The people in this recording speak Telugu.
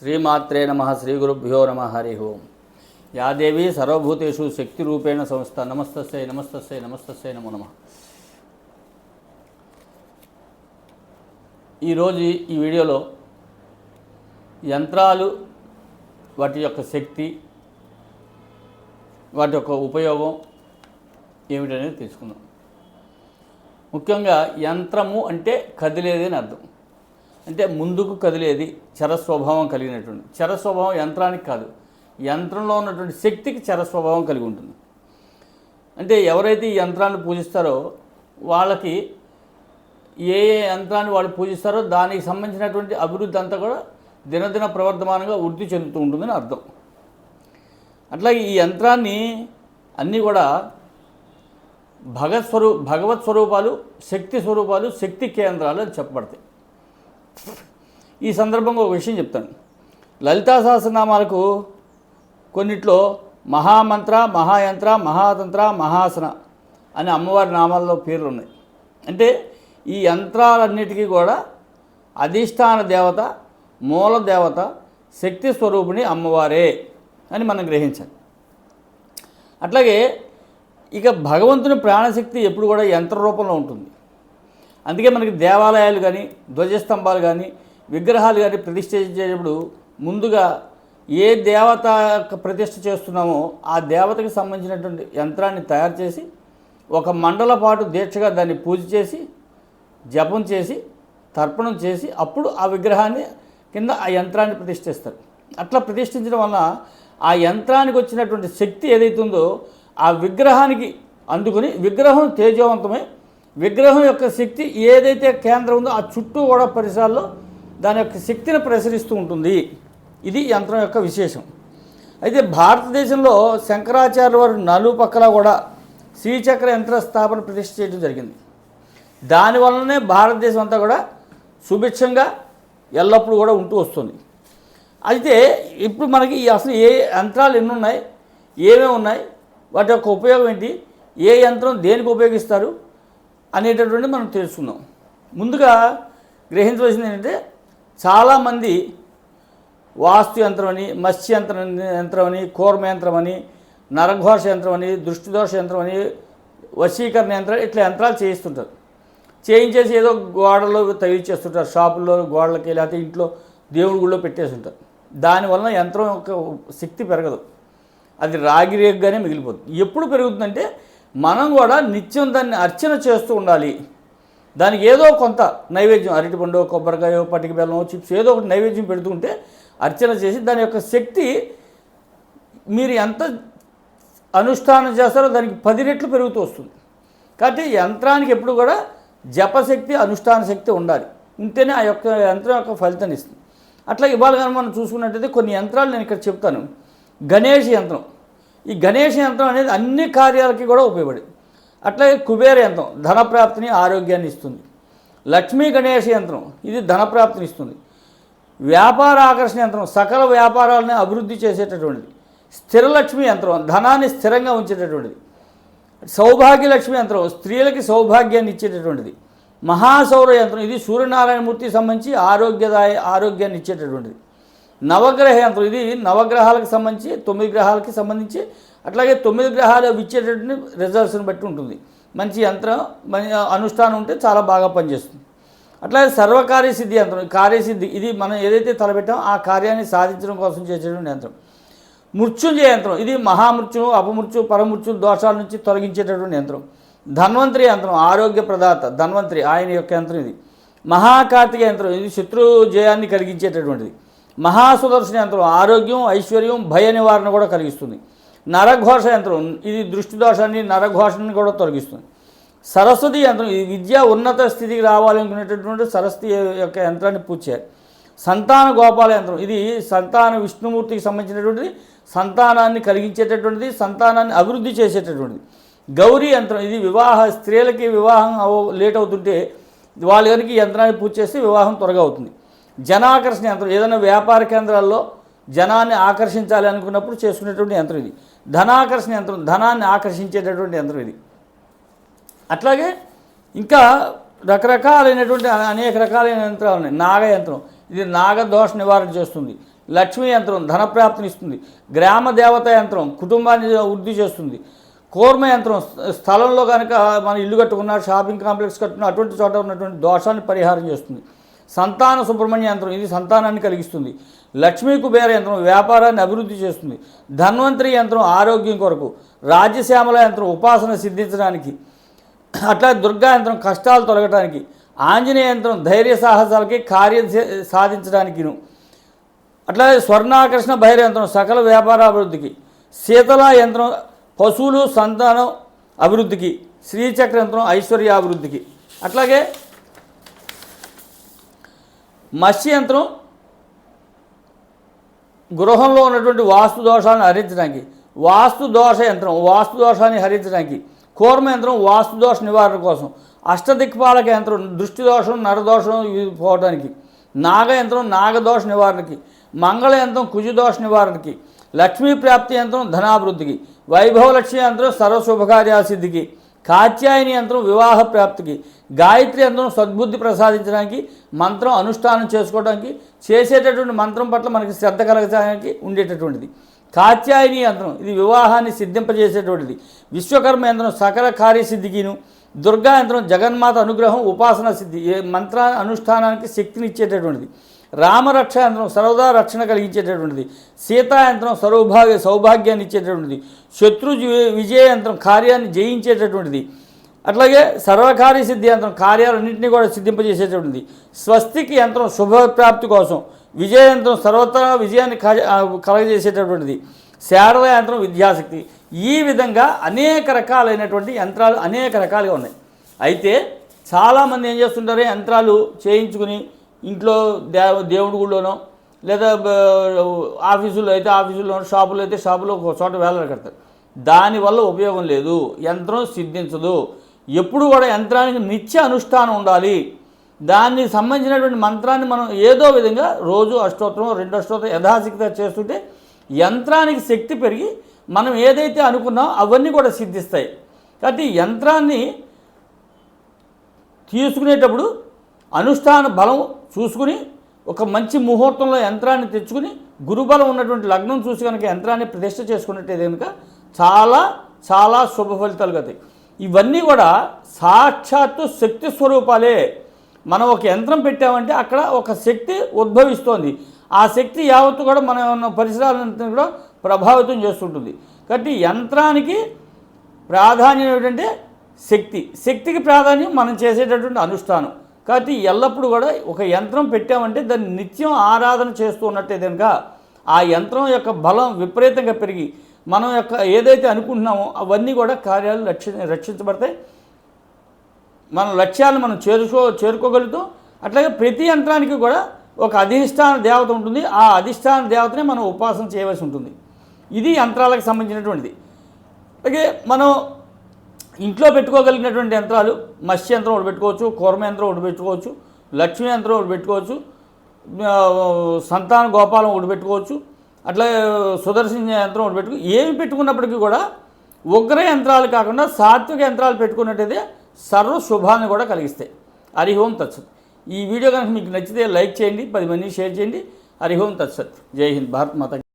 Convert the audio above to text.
శ్రీమాత్రే నమ శ్రీ గురుభ్యో నమ హరి ఓం. యాదేవి సర్వభూతేషు శక్తి రూపేణ సంస్థ నమస్తస్సే నమస్తస్సే నమస్తస్యై నమో నమ. ఈరోజు ఈ వీడియోలో యంత్రాలు వాటి యొక్క శక్తి వాటి యొక్క ఉపయోగం ఏమిటనేది తెలుసుకుందాం. ముఖ్యంగా యంత్రము అంటే కదిలేదని అర్థం. అంటే ముందుకు కదిలేది చర స్వభావం కలిగినటువంటి చర స్వభావం యంత్రానికి కాదు. యంత్రంలో ఉన్నటువంటి శక్తికి చర స్వభావం కలిగి ఉంటుంది. అంటే ఎవరైతే ఈ యంత్రాన్ని పూజిస్తారో వాళ్ళకి ఏ ఏ యంత్రాన్ని వాళ్ళు పూజిస్తారో దానికి సంబంధించినటువంటి అభివృద్ధి అంతా కూడా దినదిన ప్రవర్ధమానంగా వృద్ధి చెందుతూ ఉంటుందని అర్థం. అట్లాగే ఈ యంత్రాన్ని అన్నీ కూడా భగత్ స్వరూ భగవత్ స్వరూపాలు శక్తి స్వరూపాలు శక్తి కేంద్రాలు అని చెప్పబడతాయి. ఈ సందర్భంగా ఒక విషయం చెప్తాను. లలితా సహస్రనామాలకు కొన్నిట్లో మహామంత్ర మహాయంత్ర మహాతంత్ర మహాసన అనే అమ్మవారి నామాల్లో పేర్లు ఉన్నాయి. అంటే ఈ యంత్రాలన్నిటికీ కూడా అధిష్టాన దేవత మూల దేవత శక్తి స్వరూపిణి అమ్మవారే అని మనం గ్రహించాలి. అట్లాగే ఇక భగవంతుని ప్రాణశక్తి ఎప్పుడు కూడా యంత్ర రూపంలో ఉంటుంది. అందుకే మనకి దేవాలయాలు కానీ ధ్వజస్తంభాలు కానీ విగ్రహాలు కానీ ప్రతిష్ఠ చేసేటప్పుడు ముందుగా ఏ దేవత యొక్క ప్రతిష్ఠ చేస్తున్నామో ఆ దేవతకి సంబంధించినటువంటి యంత్రాన్ని తయారు చేసి ఒక మండల పాటు దీక్షగా దాన్ని పూజ చేసి జపం చేసి తర్పణం చేసి అప్పుడు ఆ విగ్రహాన్ని కింద ఆ యంత్రాన్ని ప్రతిష్ఠిస్తారు. అట్లా ప్రతిష్ఠించడం వల్ల ఆ యంత్రానికి వచ్చినటువంటి శక్తి ఏదైతుందో ఆ విగ్రహానికి అందుకుని విగ్రహం తేజవంతమై విగ్రహం యొక్క శక్తి ఏదైతే కేంద్రం ఉందో ఆ చుట్టూ కూడా పరిసరాల్లో దాని యొక్క శక్తిని ప్రసరిస్తూ ఉంటుంది. ఇది యంత్రం యొక్క విశేషం. అయితే భారతదేశంలో శంకరాచార్య వారు నలుపక్కల కూడా శ్రీచక్ర యంత్ర స్థాపన ప్రతిష్ఠ చేయడం జరిగింది. దానివల్లనే భారతదేశం అంతా కూడా సుభిక్షంగా ఎల్లప్పుడూ కూడా ఉంటూ వస్తుంది. అయితే ఇప్పుడు మనకి అసలు ఏ యంత్రాలు ఎన్ని ఉన్నాయి ఏమేమి ఉన్నాయి వాటి యొక్క ఉపయోగం ఏంటి ఏ యంత్రం దేనికి ఉపయోగిస్తారు అనేటటువంటి మనం తెలుసుకుందాం. ముందుగా గ్రహించవలసింది ఏంటంటే చాలామంది వాస్తు యంత్రం అని మత్స్య యంత్రం యంత్రం అని కూర్మ యంత్రం అని నరఘోష యంత్రం అని దృష్టిదోష యంత్రం అని వశీకరణ యంత్రం ఇట్లా యంత్రాలు చేయిస్తుంటారు. చేయించేసి ఏదో గోడలో తగిలిచ్చేస్తుంటారు షాపుల్లో గోడలకి లేకపోతే ఇంట్లో దేవుడి గుళ్ళో పెట్టేస్తుంటారు. దానివలన యంత్రం యొక్క శక్తి పెరగదు. అది రాగి రేగ్గానే మిగిలిపోతుంది. ఎప్పుడు పెరుగుతుందంటే మనం కూడా నిత్యం దాన్ని అర్చన చేస్తూ ఉండాలి. దానికి ఏదో కొంత నైవేద్యం అరటిపండు కొబ్బరికాయ పటిక బెల్లం చిప్స్ ఏదో ఒకటి నైవేద్యం పెడుతుంటే అర్చన చేసి దాని యొక్క శక్తి మీరు ఎంత అనుష్ఠానం చేస్తారో దానికి పది రెట్లు పెరుగుతూ వస్తుంది. కాబట్టి యంత్రానికి ఎప్పుడు కూడా జపశక్తి అనుష్ఠాన శక్తి ఉండాలి. ఉంటేనే ఆ యొక్క యంత్రం యొక్క ఫలితాన్ని ఇస్తుంది. అట్లా ఇవాళ కానీ మనం చూసుకున్నట్టయితే కొన్ని యంత్రాలు నేను ఇక్కడ చెప్తాను. గణేష్ యంత్రం. ఈ గణేష్ యంత్రం అనేది అన్ని కార్యాలకి కూడా ఉపయోగపడేది. అట్లాగే కుబేర యంత్రం ధనప్రాప్తిని ఆరోగ్యాన్ని ఇస్తుంది. లక్ష్మీ గణేష్ యంత్రం ఇది ధనప్రాప్తిని ఇస్తుంది. వ్యాపార ఆకర్షణ యంత్రం సకల వ్యాపారాలని అభివృద్ధి చేసేటటువంటిది. స్థిరలక్ష్మి యంత్రం ధనాన్ని స్థిరంగా ఉంచేటటువంటిది. సౌభాగ్య లక్ష్మి యంత్రం స్త్రీలకి సౌభాగ్యాన్ని ఇచ్చేటటువంటిది. మహాసౌర యంత్రం ఇది సూర్యనారాయణమూర్తికి సంబంధించి ఆరోగ్యదాయ ఆరోగ్యాన్ని ఇచ్చేటటువంటిది. నవగ్రహ యంత్రం ఇది నవగ్రహాలకు సంబంధించి తొమ్మిది గ్రహాలకి సంబంధించి అట్లాగే తొమ్మిది గ్రహాలు ఇచ్చేటటువంటి రిజల్ట్స్ని బట్టి ఉంటుంది. మంచి యంత్రం మంచి అనుష్ఠానం ఉంటే చాలా బాగా పనిచేస్తుంది. అట్లాగే సర్వకార్యసిద్ధి యంత్రం కార్యసిద్ధి ఇది మనం ఏదైతే తలపెట్టామో ఆ కార్యాన్ని సాధించడం కోసం చేసేటువంటి యంత్రం. మృత్యుంజయ యంత్రం ఇది మహామృత్యు అపమృత్యు పరమృత్యు దోషాల నుంచి తొలగించేటటువంటి యంత్రం. ధన్వంతరి యంత్రం ఆరోగ్య ప్రదాత ధన్వంతరి ఆయన యొక్క యంత్రం ఇది. మహాకార్తిక యంత్రం ఇది శత్రు జయాన్ని కలిగించేటటువంటిది. మహాసుదర్శన యంత్రం ఆరోగ్యం ఐశ్వర్యం భయ నివారణ కూడా కలిగిస్తుంది. నరఘోష యంత్రం ఇది దృష్టి దోషాన్ని నరఘోషాన్ని కూడా తొలగిస్తుంది. సరస్వతి యంత్రం ఇది విద్య ఉన్నత స్థితికి రావాలనుకునేటటువంటి సరస్వతి యొక్క యంత్రాన్ని పూజ చేయాలి. సంతాన గోపాల యంత్రం ఇది సంతాన విష్ణుమూర్తికి సంబంధించినటువంటిది సంతానాన్ని కలిగించేటటువంటిది సంతానాన్ని అభివృద్ధి చేసేటటువంటిది. గౌరీ యంత్రం ఇది వివాహ స్త్రీలకి వివాహం అవ- లేట్ అవుతుంటే వాళ్ళు కనుక యంత్రాన్ని పూజ చేస్తే వివాహం త్వరగా అవుతుంది. జనాకర్షణ యంత్రం ఏదైనా వ్యాపార కేంద్రాల్లో జనాన్ని ఆకర్షించాలి అనుకున్నప్పుడు చేసుకునేటువంటి యంత్రం ఇది. ధనాకర్షణ యంత్రం ధనాన్ని ఆకర్షించేటటువంటి యంత్రం ఇది. అట్లాగే ఇంకా రకరకాలైనటువంటి అనేక రకాలైన యంత్రాలు ఉన్నాయి. నాగ యంత్రం ఇది నాగదోష నివారణ చేస్తుంది. లక్ష్మీ యంత్రం ధనప్రాప్తినిస్తుంది గ్రామ దేవత యంత్రం కుటుంబాన్ని వృద్ధి చేస్తుంది. కూర్మ యంత్రం స్థలంలో కనుక మన ఇల్లు కట్టుకున్న షాపింగ్ కాంప్లెక్స్ కట్టుకున్న అటువంటి చోట ఉన్నటువంటి దోషాన్ని పరిహారం చేస్తుంది. సంతాన సుబ్రహ్మణ్య యంత్రం ఇది సంతానాన్ని కలిగిస్తుంది. లక్ష్మీ కుబేర యంత్రం వ్యాపారాన్ని అభివృద్ధి చేస్తుంది. ధన్వంతరి యంత్రం ఆరోగ్యం కొరకు రాజ్యశ్యామల యంత్రం ఉపాసన సిద్ధించడానికి అట్లా దుర్గా యంత్రం కష్టాలు తొలగటానికి ఆంజనేయ యంత్రం ధైర్య సాహసాలకి కార్యం సాధించడానికిను. అట్లాగే స్వర్ణాకర్షణ భైర యంత్రం సకల వ్యాపార అభివృద్ధికి శీతల యంత్రం పశువులు సంతానం అభివృద్ధికి శ్రీచక్ర యంత్రం ఐశ్వర్య అభివృద్ధికి అట్లాగే మత్స్య యంత్రం గృహంలో ఉన్నటువంటి వాస్తు దోషాలను హరించడానికి వాస్తు దోష యంత్రం వాస్తు దోషాన్ని హరించడానికి కూర్మ యంత్రం వాస్తు దోష నివారణ కోసం అష్టదిక్పాలక యంత్రం దృష్టి దోషం నరదోషం ఇవి పోవడానికి నాగ యంత్రం నాగదోష నివారణకి మంగళ యంత్రం కుజదోష నివారణకి లక్ష్మీ ప్రాప్తి యంత్రం ధనాభివృద్ధికి వైభవ లక్ష్మి యంత్రం సర్వశుభకార్యాసిద్ధికి కాత్యాయని యంత్రం వివాహ ప్రాప్తికి గాయత్రి యంత్రం సద్బుద్ధి ప్రసాదించడానికి మంత్రం అనుష్ఠానం చేసుకోవడానికి చేసేటటువంటి మంత్రం పట్ల మనకి శ్రద్ధ కలగడానికి ఉండేటటువంటిది. కాత్యాయని యంత్రం ఇది వివాహాన్ని సిద్ధింపజేసేటువంటిది విశ్వకర్మ యంత్రం సకల కార్యసిద్ధికిను దుర్గా యంత్రం జగన్మాత అనుగ్రహం ఉపాసన సిద్ధి మంత్ర అనుష్ఠానానికి శక్తిని ఇచ్చేటటువంటిది రామరక్ష యంత్రం సర్వదా రక్షణ కలిగించేటటువంటిది. సీతా యంత్రం సౌభాగ్యాన్ని ఇచ్చేటటువంటిది. శత్రు విజయ యంత్రం కార్యాన్ని జయించేటటువంటిది. అట్లాగే సర్వకార్య సిద్ధి యంత్రం కార్యాలన్నింటినీ కూడా సిద్ధింపజేసేటటువంటిది. స్వస్తికి యంత్రం శుభప్రాప్తి కోసం విజయ యంత్రం సర్వత్రా విజయాన్ని కలగజేసేటటువంటిది. శారద యంత్రం విద్యాశక్తి. ఈ విధంగా అనేక రకాలైనటువంటి యంత్రాలు అనేక రకాలుగా ఉన్నాయి. అయితే చాలామంది ఏం చేస్తుంటారు? యంత్రాలు చేయించుకుని ఇంట్లో దే దేవుడి గుళ్ళోనో లేదా ఆఫీసులో అయితే ఆఫీసులో షాపులో అయితే షాపులో ఒక చోట వేలాడ కడతారు. దానివల్ల ఉపయోగం లేదు. యంత్రం సిద్ధించదు. ఎప్పుడు కూడా యంత్రానికి నిత్య అనుష్ఠానం ఉండాలి. దాన్ని సంబంధించినటువంటి మంత్రాన్ని మనం ఏదో విధంగా రోజు అష్టోత్తరం రెండు అష్టోత్తరం యథాశక్తిగా చేస్తుంటే యంత్రానికి శక్తి పెరిగి మనం ఏదైతే అనుకున్నామో అవన్నీ కూడా సిద్ధిస్తాయి. కాబట్టి యంత్రాన్ని తీసుకునేటప్పుడు అనుష్ఠాన బలం చూసుకుని ఒక మంచి ముహూర్తంలో యంత్రాన్ని తెచ్చుకుని గురుబలం ఉన్నటువంటి లగ్నం చూసి కనుక యంత్రాన్ని ప్రతిష్ట చేసుకున్నట్టయితే కనుక చాలా చాలా శుభ ఫలితాలు కలుగుతాయి. ఇవన్నీ కూడా సాక్షాత్తు శక్తి స్వరూపాలే. మనం ఒక యంత్రం పెట్టామంటే అక్కడ ఒక శక్తి ఉద్భవిస్తోంది. ఆ శక్తి యావత్తు కూడా మన ఉన్న పరిసరాలను కూడా ప్రభావితం చేస్తుంటుంది. కాబట్టి యంత్రానికి ప్రాధాన్యం ఏమిటంటే శక్తి. శక్తికి ప్రాధాన్యం మనం చేసేటటువంటి అనుష్ఠానం. కాబట్టి ఎల్లప్పుడూ కూడా ఒక యంత్రం పెట్టామంటే దాన్ని నిత్యం ఆరాధన చేస్తూ ఉన్నట్టే కనుక ఆ యంత్రం యొక్క బలం విపరీతంగా పెరిగి మనం యొక్క ఏదైతే అనుకుంటున్నామో అవన్నీ కూడా కార్యాలు రక్షి రక్షించబడతాయి. మన లక్ష్యాలను మనం చేరుకో చేరుకోగలుగుతాం. అట్లాగే ప్రతి యంత్రానికి కూడా ఒక అధిష్టాన దేవత ఉంటుంది. ఆ అధిష్టాన దేవతనే మనం ఉపాసన చేయవలసి ఉంటుంది. ఇది యంత్రాలకు సంబంధించినటువంటిది. అలాగే మనం ఇంట్లో పెట్టుకోగలిగినటువంటి యంత్రాలు మత్స్య యంత్రం ఒకటి పెట్టుకోవచ్చు కూరమ యంత్రం ఒకటి పెట్టుకోవచ్చు లక్ష్మీ యంత్రం ఒకటి పెట్టుకోవచ్చు సంతాన గోపాలం ఒకటి పెట్టుకోవచ్చు అట్లా సుదర్శన యంత్రం ఒకటి పెట్టుకు ఏమి పెట్టుకున్నప్పటికీ కూడా ఉగ్ర యంత్రాలు కాకుండా సాత్విక యంత్రాలు పెట్టుకున్నట్టయితే సర్వ శుభాన్ని కూడా కలిగిస్తాయి. హరిహోం తత్సత్. ఈ వీడియో కనుక మీకు నచ్చితే లైక్ చేయండి పది మందికి షేర్ చేయండి. హరిహోం తత్సత్. జై హింద్. భారత్ మాత